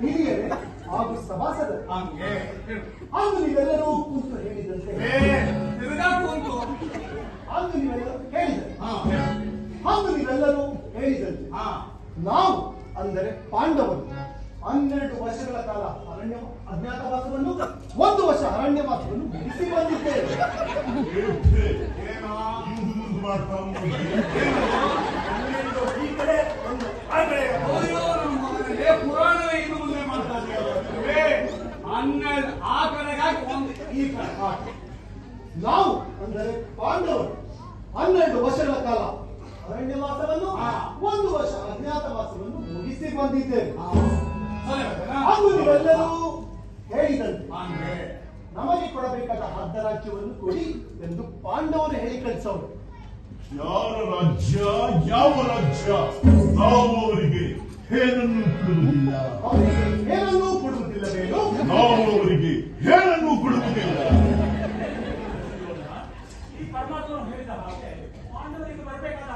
ಹಿರಿಯರೇ ಹಾಗೂ ಸಭಾಸದರು ಹಂಗೆ ಅಂದು ನೀವೆಲ್ಲರೂ ಕುಂತು ಹೇಳಿದಂತೆ ಕುಂತು ಹಾಗೂ ನೀವೆಲ್ಲರೂ ಹೇಳಿದಂತೆ ಅಂದು ನೀವೆಲ್ಲರೂ ಹೇಳಿದಂತೆ ನಾವು ಅಂದರೆ ಪಾಂಡವರು ಹನ್ನೆರಡು ವರ್ಷಗಳ ಕಾಲ ಅರಣ್ಯ ಅಜ್ಞಾತವಾಸವನ್ನು ಒಂದು ವರ್ಷ ಅರಣ್ಯವಾಸವನ್ನು ಬಿಡಿಸಿ ಬಂದಿದ್ದೇವೆ ಹನ್ನೆರಡು ಆ ಕಡೆಗಾಗಿ ಒಂದು ಈ ಕಡೆ ನಾವು ಅಂದರೆ ಪಾಂಡವರು ಹನ್ನೆರಡು ವರ್ಷಗಳ ಕಾಲ ಅರಣ್ಯವಾಸವನ್ನು. ಒಂದು ವರ್ಷ ಅಜ್ಞಾತವಾಸವನ್ನು ಮುಗಿಸಿ ಬಂದಿದ್ದೇವೆ. ನೀವೆಲ್ಲರೂ ಹೇಳಿದಂತೆ. ನಮಗೆ ಕೊಡಬೇಕಾದ ಅರ್ಧ ರಾಜ್ಯವನ್ನು ಕೊಡಿ ಎಂದು ಪಾಂಡವರು ಹೇಳಿ ಕಳಿಸೋರು. ಯಾರ ರಾಜ್ಯ ಯಾವ ರಾಜ್ಯ? ನಾವು ಅವರಿಗೆ ಏನನ್ನು ಕೊಡುವುದಿಲ್ಲ. ಅವರಿಗೆ ಏನನ್ನೂ ಕೊಡುವುದಿಲ್ಲವೇನು ನಾವು ಅವರಿಗೆ ಏನನ್ನು ಕೊಡುವುದಿಲ್ಲ ಈ ಪರಮಾತ್ಮನು ಹೇಳಿದ ಹಾಗೆ ಪಾಂಡವರಿಗೆ ಬರಬೇಕಾದ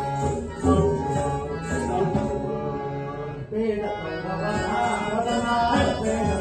ಬೇಡ